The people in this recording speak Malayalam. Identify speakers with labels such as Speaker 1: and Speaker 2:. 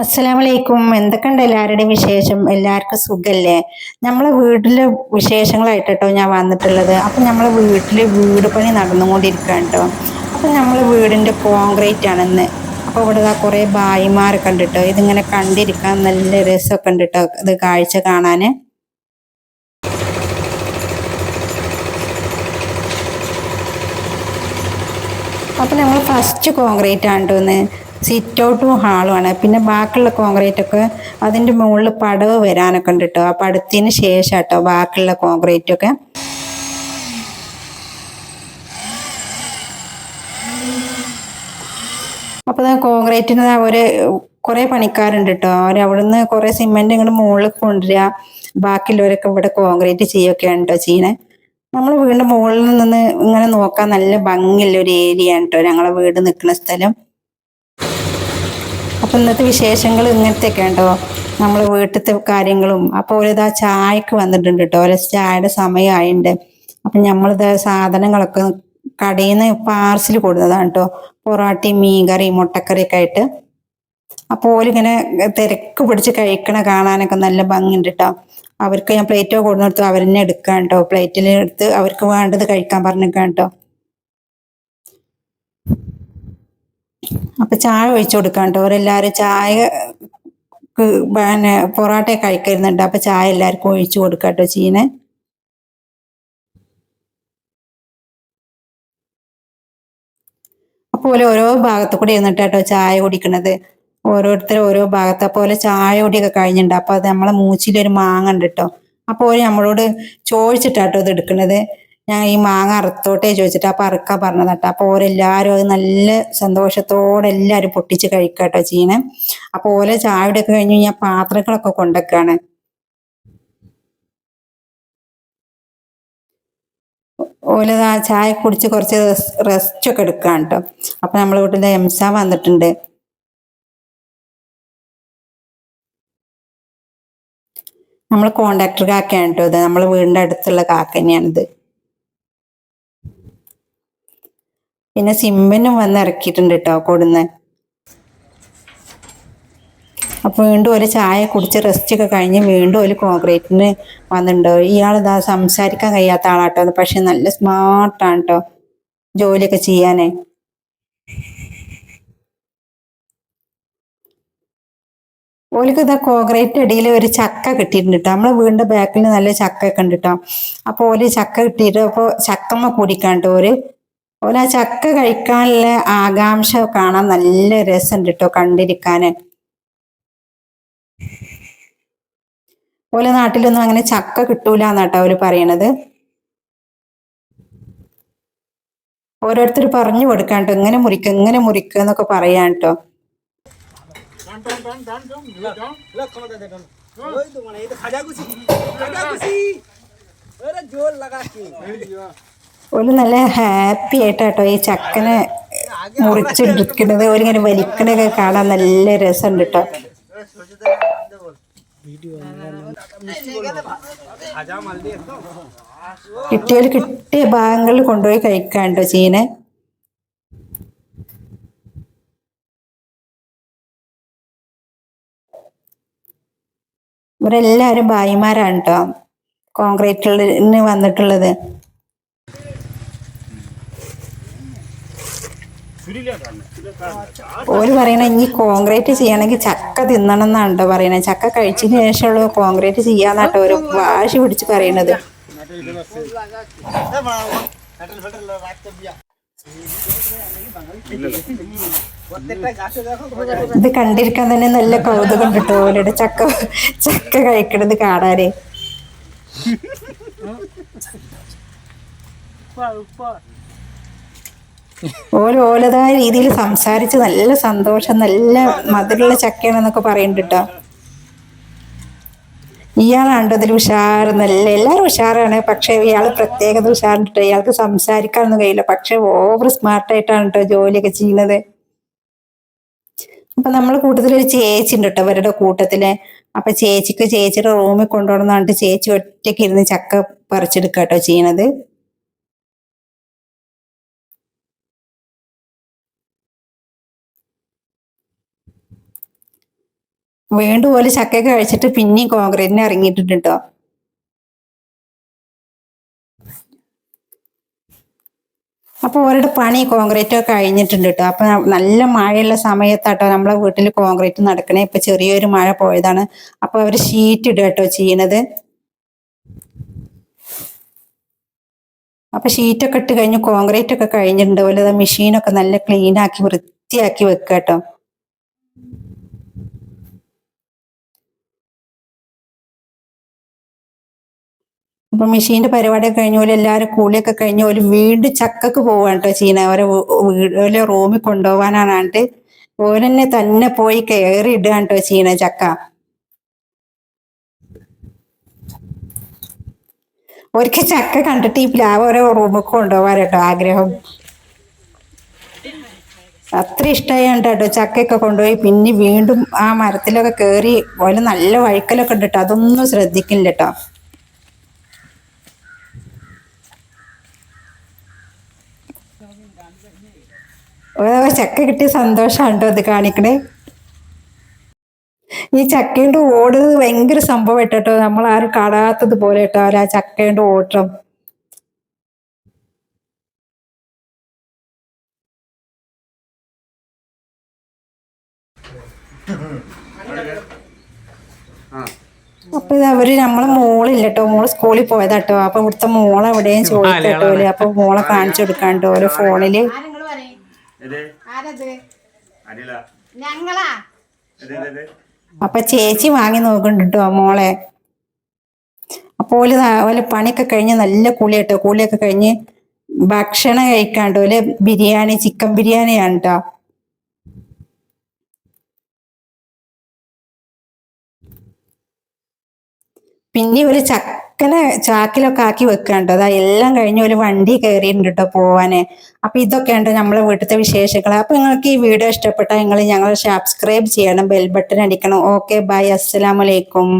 Speaker 1: അസ്സലാമലൈക്കും. എന്തൊക്കെയുണ്ട് എല്ലാവരുടെയും വിശേഷം? എല്ലാവർക്കും സുഖല്ലേ? നമ്മളെ വീട്ടിലെ വിശേഷങ്ങളായിട്ടോ കേട്ടോ ഞാൻ വന്നിട്ടുള്ളത്. അപ്പം നമ്മളെ വീട്ടിൽ വീട് പണി നടന്നുകൊണ്ടിരിക്കുകയാണ് കേട്ടോ അപ്പം നമ്മളെ വീടിന്റെ കോൺക്രീറ്റ് ആണെന്ന് അപ്പോൾ ഇവിടെ കുറേ ഭായിമാർ കണ്ടിട്ടോ? ഇതിങ്ങനെ കണ്ടിരിക്കാൻ നല്ല രസമൊക്കെ ഉണ്ട് കേട്ടോ ഇത് കാഴ്ച കാണാൻ. അപ്പം നമ്മൾ ഫസ്റ്റ് കോൺക്രീറ്റ് ആണ് തോന്നുന്നത് സിറ്റ് ഔട്ടും ഹാളുമാണ് പിന്നെ ബാക്കിയുള്ള കോൺക്രീറ്റ് ഒക്കെ അതിന്റെ മുകളിൽ പടവ് വരാനൊക്കെ ഉണ്ട് കേട്ടോ ആ പടത്തിന് ശേഷം കേട്ടോ ബാക്കിയുള്ള കോൺക്രീറ്റ് ഒക്കെ. അപ്പോൾ കോൺക്രീറ്റിന് ഒരു കുറേ പണിക്കാരുണ്ട് കേട്ടോ അവർ അവിടുന്ന് കുറേ സിമെന്റ് ഇങ്ങോട്ട് മുകളിൽ കൊണ്ടുവരിക ബാക്കിയുള്ളവരൊക്കെ ഇവിടെ കോൺക്രീറ്റ് ചെയ്യൊക്കെയാണ് കേട്ടോ ചെയ്യണേ. നമ്മൾ വീടിന്റെ മുകളിൽ നിന്ന് ഇങ്ങനെ നോക്കാൻ നല്ല ഭംഗിയുള്ള ഒരു ഏരിയ ആണ് കേട്ടോ ഞങ്ങളെ വീട് നിൽക്കുന്ന സ്ഥലം. അപ്പൊ ഇന്നത്തെ വിശേഷങ്ങൾ ഇങ്ങനത്തെയൊക്കെ ഉണ്ടോ? നമ്മൾ വീട്ടിലത്തെ കാര്യങ്ങളും. അപ്പോൾ ഒരിതാ ചായക്ക് വന്നിട്ടുണ്ട് കേട്ടോ ഒരു ചായയുടെ സമയമായിട്ടുണ്ട് അപ്പം നമ്മളിത് സാധനങ്ങളൊക്കെ കടയിൽ നിന്ന് പാർസൽ കൊടുത്തതാണ് കേട്ടോ പൊറാട്ടി മീൻകറി മുട്ടക്കറിയൊക്കെ ആയിട്ട് അപ്പോൾ ഓലിങ്ങനെ തിരക്ക് പിടിച്ച് കഴിക്കണ കാണാനൊക്കെ നല്ല ഭംഗിയുണ്ട് കേട്ടോ അവർക്ക് ഞാൻ പ്ലേറ്റോ കൊടുത്തു അവരെന്നെ എടുക്കാൻ കേട്ടോ പ്ലേറ്റിൽ എടുത്ത് അവർക്ക് വേണ്ടത് കഴിക്കാൻ പറഞ്ഞേക്കാൻ കേട്ടോ അപ്പൊ ചായ ഒഴിച്ചു കൊടുക്കാം കേട്ടോ ചായ പിന്നെ പൊറോട്ട കഴിക്കുന്നുണ്ട് അപ്പൊ ചായ എല്ലാവർക്കും ഒഴിച്ചു കൊടുക്കാം കേട്ടോ ചീനെ അപ്പോൾ ഓരോ ഭാഗത്ത് കൂടി ഇരുന്നിട്ട് കേട്ടോ ചായ കുടിക്കണത്. ഓരോരുത്തർ ഓരോ ഭാഗത്ത്. പോലെ ചായ കുടിയൊക്കെ കഴിഞ്ഞിട്ടുണ്ട് അപ്പൊ അത് നമ്മളെ മൂച്ചിലൊരു മാങ്ങ ഉണ്ട് കേട്ടോ അപ്പോൾ നമ്മളോട് ചോദിച്ചിട്ടാട്ടോ അത് എടുക്കണത്. ഞാൻ ഈ മാങ്ങ അറുത്തോട്ടെ ചോദിച്ചിട്ട് അപ്പൊ അറുക്കാൻ പറഞ്ഞത് കേട്ടോ. അപ്പൊ ഓരെല്ലാരും അത് നല്ല സന്തോഷത്തോടെ എല്ലാരും പൊട്ടിച്ച് കഴിക്കട്ടോ ചീന അപ്പൊ ഓലെ ചായയുടെ ഒക്കെ കഴിഞ്ഞ് ഞാൻ പാത്രങ്ങളൊക്കെ കൊണ്ടൊക്കെയാണ് ഓല ആ ചായ കുടിച്ച് കുറച്ച് റെസ്റ്റ് ഒക്കെ എടുക്കാൻ കേട്ടോ. അപ്പൊ നമ്മളെ വീട്ടിലെ എംസ വന്നിട്ടുണ്ട്. നമ്മൾ കോണ്ടാക്ടർ കാക്കയാണ് കേട്ടോ ഇത്. നമ്മൾ വീടിന്റെ അടുത്തുള്ള കാക്ക തന്നെയാണിത്. പിന്നെ സിമ്പനും വന്ന് ഇറക്കിയിട്ടുണ്ട് കേട്ടോ കൊടുന്ന്. അപ്പോൾ വീണ്ടും ഒരു ചായ കുടിച്ച് റെസ്റ്റ് ഒക്കെ കഴിഞ്ഞ് വീണ്ടും ഒരു കോൺക്രീറ്റിന് വന്നിട്ടുണ്ടോ ഇയാൾ ഇതാ സംസാരിക്കാൻ കഴിയാത്ത ആളാട്ടോ. പക്ഷെ നല്ല സ്മാർട്ടാണ് കേട്ടോ ജോലിയൊക്കെ ചെയ്യാനേ. ഓലിക്ക് ഇതാ കോൺക്രീറ്റ് അടിയിൽ ഒരു ചക്ക കിട്ടിയിട്ടുണ്ട് കേട്ടോ നമ്മളെ വീടിന്റെ ബാക്കിൽ നല്ല ചക്ക ഒക്കെ ഉണ്ട് കേട്ടോ അപ്പൊ ഓൽ ചക്ക കിട്ടിയിട്ട് അപ്പൊ ചക്കമ്മ കൂടിക്കാണ്ട് ഓര് ഓല ചക്ക കഴിക്കാനുള്ള ആകാംക്ഷ കാണാൻ നല്ല രസമുണ്ട് കേട്ടോ കണ്ടിരിക്കാൻ ഓല നാട്ടിലൊന്നും അങ്ങനെ ചക്ക കിട്ടൂല എന്നാട്ടോ അവർ പറയണത്. ഓരോരുത്തർ പറഞ്ഞു കൊടുക്കാൻ കേട്ടോ ഇങ്ങനെ മുറിക്ക ഇങ്ങനെ മുറിക്ക എന്നൊക്കെ പറയാൻ കേട്ടോ
Speaker 2: ജോർ
Speaker 1: ഒന്ന് നല്ല ഹാപ്പി ആയിട്ട് കേട്ടോ ഈ ചക്കനെ മുറിച്ചിട്ടിരിക്കുന്നത്. ഓരിങ്ങനെ വലിക്കണൊക്കെ കാണാൻ നല്ല രസം കിട്ടോ കിട്ടിയാൽ കിട്ടിയ ഭാഗങ്ങളിൽ കൊണ്ടുപോയി കഴിക്കാൻ കേട്ടോ ചീനെ. ഇവരെല്ലാവരും ഭായിമാരാണ് കേട്ടോ കോൺക്രീറ്റിൽ വന്നിട്ടുള്ളത്. ഓര് പറയണ ഇനി കോൺക്രീറ്റ് ചെയ്യണമെങ്കിൽ ചക്ക തിന്നണം എന്നാണ്ടോ പറയണേ. ചക്ക കഴിച്ചതിന് ശേഷമുള്ള കോൺക്രീറ്റ് ചെയ്യാന്നാട്ടോ ഒരു വാശി പിടിച്ച് പറയണത്. ഇത് കണ്ടിരിക്കാൻ തന്നെ നല്ല കൗതുകം കിട്ടും ഓലയുടെ ചക്ക ചക്ക കഴിക്കണത് കാണാനേ. ഉപ്പ ഉപ്പ. ഓല ഓലതായ രീതിയിൽ സംസാരിച്ച് നല്ല സന്തോഷം നല്ല മധുരമുള്ള ചക്കയാണെന്നൊക്കെ പറയുന്നുണ്ട് ഇയാളാണ്ട് അതിൽ ഉഷാറെന്നല്ല നല്ല എല്ലാവരും ഉഷാറാണ്. പക്ഷേ ഇയാൾ പ്രത്യേകത ഉഷാറുണ്ട് ഇയാൾക്ക് സംസാരിക്കാനൊന്നും കഴിയില്ല. പക്ഷെ ഓവർ സ്മാർട്ടായിട്ടാണ് കേട്ടോ ജോലിയൊക്കെ ചെയ്യുന്നത്. അപ്പൊ നമ്മൾ കൂട്ടത്തിൽ ഒരു ചേച്ചി ഉണ്ട് കേട്ടോ അവരുടെ കൂട്ടത്തിൽ. അപ്പൊ ചേച്ചിക്ക് ചേച്ചിയുടെ റൂമിൽ കൊണ്ടുപോകണം പറഞ്ഞിട്ട് ചേച്ചി ഒറ്റയ്ക്ക് ഇരുന്ന് ചക്ക പറിച്ചെടുക്കുക കേട്ടോ ചെയ്യണത്. വീണ്ടും പോലെ ചക്കയൊക്കെ കഴിച്ചിട്ട് പിന്നെയും കോൺക്രീറ്റിന് ഇറങ്ങിയിട്ടുണ്ട് അപ്പൊ അവരുടെ പണി കോൺക്രീറ്റ് കഴിഞ്ഞിട്ടുണ്ട് കേട്ടോ അപ്പൊ നല്ല മഴയുള്ള സമയത്താട്ടോ നമ്മളെ വീട്ടിൽ കോൺക്രീറ്റ് നടക്കണേ. ഇപ്പൊ ചെറിയൊരു മഴ പോയതാണ്. അപ്പൊ അവർ ഷീറ്റ് ഇടുക കേട്ടോ ചെയ്യണത്. അപ്പൊ ഷീറ്റൊക്കെ ഇട്ട് കഴിഞ്ഞ് കോൺക്രീറ്റ് ഒക്കെ കഴിഞ്ഞിട്ടുണ്ട് അതുപോലെ മെഷീനൊക്കെ നല്ല ക്ലീൻ ആക്കി വൃത്തിയാക്കി വെക്കുക കേട്ടോ അപ്പൊ മെഷീന്റെ പരിപാടി കഴിഞ്ഞ പോലെ എല്ലാവരും കൂളിയൊക്കെ കഴിഞ്ഞ പോലെ വീണ്ടും ചക്കക്ക് പോവാണ് കേട്ടോ ചീന അവരെ വീട് റൂമിൽ കൊണ്ടുപോകാനാണ് ഓരന്നെ തന്നെ പോയി കയറി ഇടുകയാണ് കേട്ടോ ചീന ചക്ക. ഒരിക്കൽ ചക്ക കണ്ടിട്ട് ഈ പ്ലാവ് ഓരോ റൂമിൽ കൊണ്ടുപോകാൻ കേട്ടോ ആഗ്രഹം. അത്ര ഇഷ്ടമായിട്ട് കേട്ടോ ചക്കയൊക്കെ കൊണ്ടുപോയി. പിന്നെ വീണ്ടും ആ മരത്തിലൊക്കെ കയറി ഓൽ നല്ല വഴുക്കലൊക്കെ ഉണ്ട് കേട്ടോ അതൊന്നും ശ്രദ്ധിക്കില്ല കേട്ടോ ചക്ക കിട്ടിയ സന്തോഷമാണ് കേട്ടോ അത് കാണിക്കണേ. ഈ ചക്കയുടെ ഓട് ഭയങ്കര സംഭവം കേട്ടോ നമ്മൾ ആരും കാണാത്തത് പോലെ കേട്ടോ ആ ചക്കയുടെ ഓട്ടം. അപ്പൊ ഇത് അവർ നമ്മളെ മോളില്ല കേട്ടോ മോൾ സ്കൂളിൽ പോയതാട്ടോ. അപ്പൊ ഇവിടുത്തെ മോളെ എവിടെയും ചോദിക്കട്ടോ അപ്പൊ മോളെ കാണിച്ചു കൊടുക്കാണ്ടോ ഓരോ
Speaker 3: ഫോണിൽ.
Speaker 1: അപ്പൊ ചേച്ചി വാങ്ങി നോക്കുന്നുണ്ട് കേട്ടോ മോളെ. അപ്പൊ ഓൽ ഓൽ പണിയൊക്കെ കഴിഞ്ഞ് നല്ല കുളി കേട്ടോ കുളിയൊക്കെ കഴിഞ്ഞ് ഭക്ഷണം കഴിക്കാണ്ട് ഓൽ ബിരിയാണി ചിക്കൻ ബിരിയാണിയാണ് കേട്ടോ പിന്നെ ഒരു ചക്കനെ ചാക്കിലൊക്കെ ആക്കി വെക്കാണ്ട് അതാ എല്ലാം കഴിഞ്ഞ് ഒരു വണ്ടി കയറിയിട്ടുണ്ട് കേട്ടോ പോവാന്. അപ്പൊ ഇതൊക്കെയുണ്ട് നമ്മളെ വീട്ടിലത്തെ വിശേഷങ്ങൾ. അപ്പൊ നിങ്ങൾക്ക് ഈ വീഡിയോ ഇഷ്ടപ്പെട്ടാൽ നിങ്ങൾ ഞങ്ങൾ സബ്സ്ക്രൈബ് ചെയ്യണം ബെൽ ബട്ടൺ അടിക്കണം. ഓക്കെ ബൈ അസ്സലാമലൈക്കും